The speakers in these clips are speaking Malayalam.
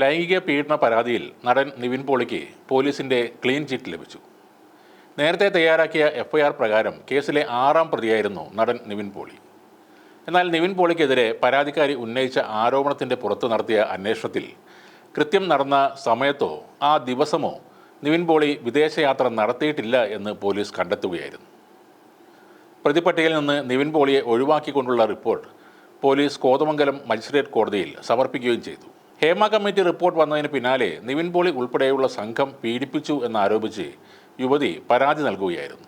ലൈംഗിക പീഡന പരാതിയിൽ നടൻ നിവിൻ പോളിക്ക് പോലീസിന്റെ ക്ലീൻ ചിറ്റ് ലഭിച്ചു. നേരത്തെ തയ്യാറാക്കിയ എഫ്ഐആർ പ്രകാരം കേസിലെ ആറാം പ്രതിയായിരുന്നു നടൻ നിവിൻ പോളി. എന്നാൽ നിവിൻ പോളിക്കെതിരെ പരാതിക്കാരി ഉന്നയിച്ച ആരോപണത്തിന്റെ പുറത്ത് നടത്തിയ അന്വേഷണത്തിൽ കൃത്യം നടന്ന സമയത്തോ ആ ദിവസമോ നിവിൻ പോളി വിദേശയാത്ര നടത്തിയിട്ടില്ല എന്ന് പോലീസ് കണ്ടെത്തുകയായിരുന്നു. പ്രതിപട്ടികയിൽ നിന്ന് നിവിൻ പോളിയെ ഒഴിവാക്കിക്കൊണ്ടുള്ള റിപ്പോർട്ട് പോലീസ് കോതമംഗലം മജിസ്ട്രേറ്റ് കോടതിയിൽ സമർപ്പിക്കുകയും ചെയ്തു. ഹേമ കമ്മിറ്റി റിപ്പോർട്ട് വന്നതിന് പിന്നാലെ നിവിൻ പോളി ഉൾപ്പെടെയുള്ള സംഘം പീഡിപ്പിച്ചു എന്നാരോപിച്ച് യുവതി പരാതി നൽകുകയായിരുന്നു.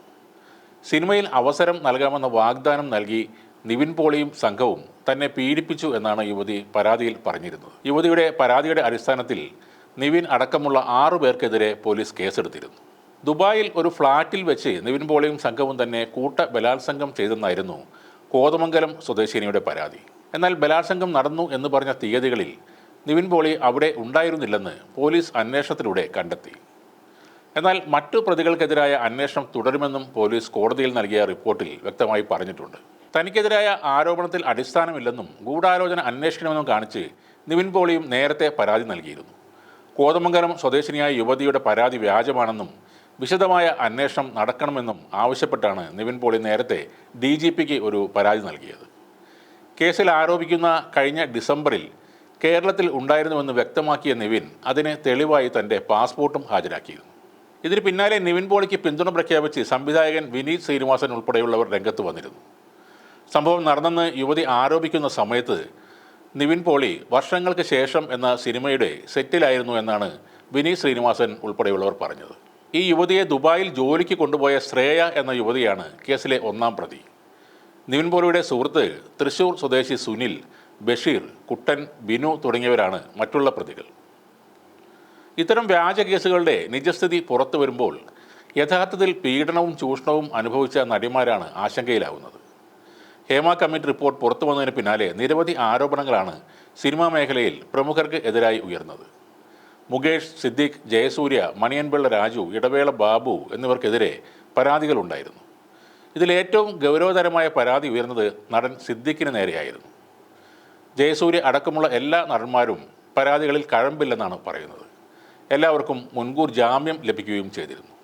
സിനിമയിൽ അവസരം നൽകാമെന്ന വാഗ്ദാനം നൽകി നിവിൻ പോളിയും സംഘവും തന്നെ പീഡിപ്പിച്ചു എന്നാണ് യുവതി പരാതിയിൽ പറഞ്ഞിരുന്നത്. യുവതിയുടെ പരാതിയുടെ അടിസ്ഥാനത്തിൽ നിവിൻ അടക്കമുള്ള ആറു പേർക്കെതിരെ പോലീസ് കേസെടുത്തിരുന്നു. ദുബായിൽ ഒരു ഫ്ളാറ്റിൽ വെച്ച് നിവിൻ പോളിയും സംഘവും തന്നെ കൂട്ട ബലാത്സംഗം ചെയ്തെന്നായിരുന്നു കോതമംഗലം സ്വദേശിനിയുടെ പരാതി. എന്നാൽ ബലാത്സംഗം നടന്നു എന്ന് പറഞ്ഞ തീയതികളിൽ നിവിൻ പോളി അവിടെ ഉണ്ടായിരുന്നില്ലെന്ന് പോലീസ് അന്വേഷണത്തിലൂടെ കണ്ടെത്തി. എന്നാൽ മറ്റു പ്രതികൾക്കെതിരായ അന്വേഷണം തുടരുമെന്നും പോലീസ് കോടതിയിൽ നൽകിയ റിപ്പോർട്ടിൽ വ്യക്തമായി പറഞ്ഞിട്ടുണ്ട്. തനിക്കെതിരായ ആരോപണത്തിൽ അടിസ്ഥാനമില്ലെന്നും ഗൂഢാലോചന അന്വേഷിക്കണമെന്നും കാണിച്ച് നിവിൻ പോളിയും നേരത്തെ പരാതി നൽകിയിരുന്നു. കോതമംഗലം സ്വദേശിനിയായ യുവതിയുടെ പരാതി വ്യാജമാണെന്നും വിശദമായ അന്വേഷണം നടക്കണമെന്നും ആവശ്യപ്പെട്ടാണ് നിവിൻ പോളി നേരത്തെ ഡി ജി പിക്ക് ഒരു പരാതി നൽകിയത്. കേസിൽ ആരോപിക്കുന്ന കഴിഞ്ഞ ഡിസംബറിൽ കേരളത്തിൽ ഉണ്ടായിരുന്നുവെന്ന് വ്യക്തമാക്കിയ നിവിൻ അതിന് തെളിവായി തന്റെ പാസ്പോർട്ടും ഹാജരാക്കിയിരുന്നു. ഇതിന് പിന്നാലെ നിവിൻ പോളിക്ക് പിന്തുണ പ്രഖ്യാപിച്ച് സംവിധായകൻ വിനീത് ശ്രീനിവാസൻ ഉൾപ്പെടെയുള്ളവർ രംഗത്ത് വന്നിരുന്നു. സംഭവം നടന്നെന്ന് യുവതി ആരോപിക്കുന്ന സമയത്ത് നിവിൻ പോളി വർഷങ്ങൾക്ക് ശേഷം എന്ന സിനിമയുടെ സെറ്റിലായിരുന്നു എന്നാണ് വിനീത് ശ്രീനിവാസൻ ഉൾപ്പെടെയുള്ളവർ പറഞ്ഞത്. ഈ യുവതിയെ ദുബായിൽ ജോലിക്ക് കൊണ്ടുപോയ ശ്രേയ എന്ന യുവതിയാണ് കേസിലെ ഒന്നാം പ്രതി. നിവിൻ പോളിയുടെ സുഹൃത്ത് തൃശൂർ സ്വദേശി സുനിൽ ബഷീർ കുട്ടൻ ബിനു തുടങ്ങിയവരാണ് മറ്റുള്ള പ്രതികൾ. ഇത്തരം വ്യാജ കേസുകളുടെ നിജസ്ഥിതി പുറത്തു വരുമ്പോൾ യഥാർത്ഥത്തിൽ പീഡനവും ചൂഷണവും അനുഭവിച്ച നടിമാരാണ് ആശങ്കയിലാവുന്നത്. ഹേമ കമ്മിറ്റി റിപ്പോർട്ട് പുറത്തു വന്നതിന് പിന്നാലെ നിരവധി ആരോപണങ്ങളാണ് സിനിമാ മേഖലയിൽ പ്രമുഖർക്ക് എതിരായി ഉയർന്നത്. മുകേഷ് സിദ്ദിഖ് ജയസൂര്യ മണിയൻപിള്ള രാജു ഇടവേള ബാബു എന്നിവർക്കെതിരെ പരാതികളുണ്ടായിരുന്നു. ഇതിലേറ്റവും ഗൗരവതരമായ പരാതി ഉയർന്നത് നടൻ സിദ്ദിഖിന് നേരെയായിരുന്നു. ജയസൂര്യ അടക്കമുള്ള എല്ലാ നടന്മാരും പരാതികളിൽ കഴമ്പില്ലെന്നാണ് പറയുന്നത്. എല്ലാവർക്കും മുൻകൂർ ജാമ്യം ലഭിക്കുകയും ചെയ്തിരുന്നു.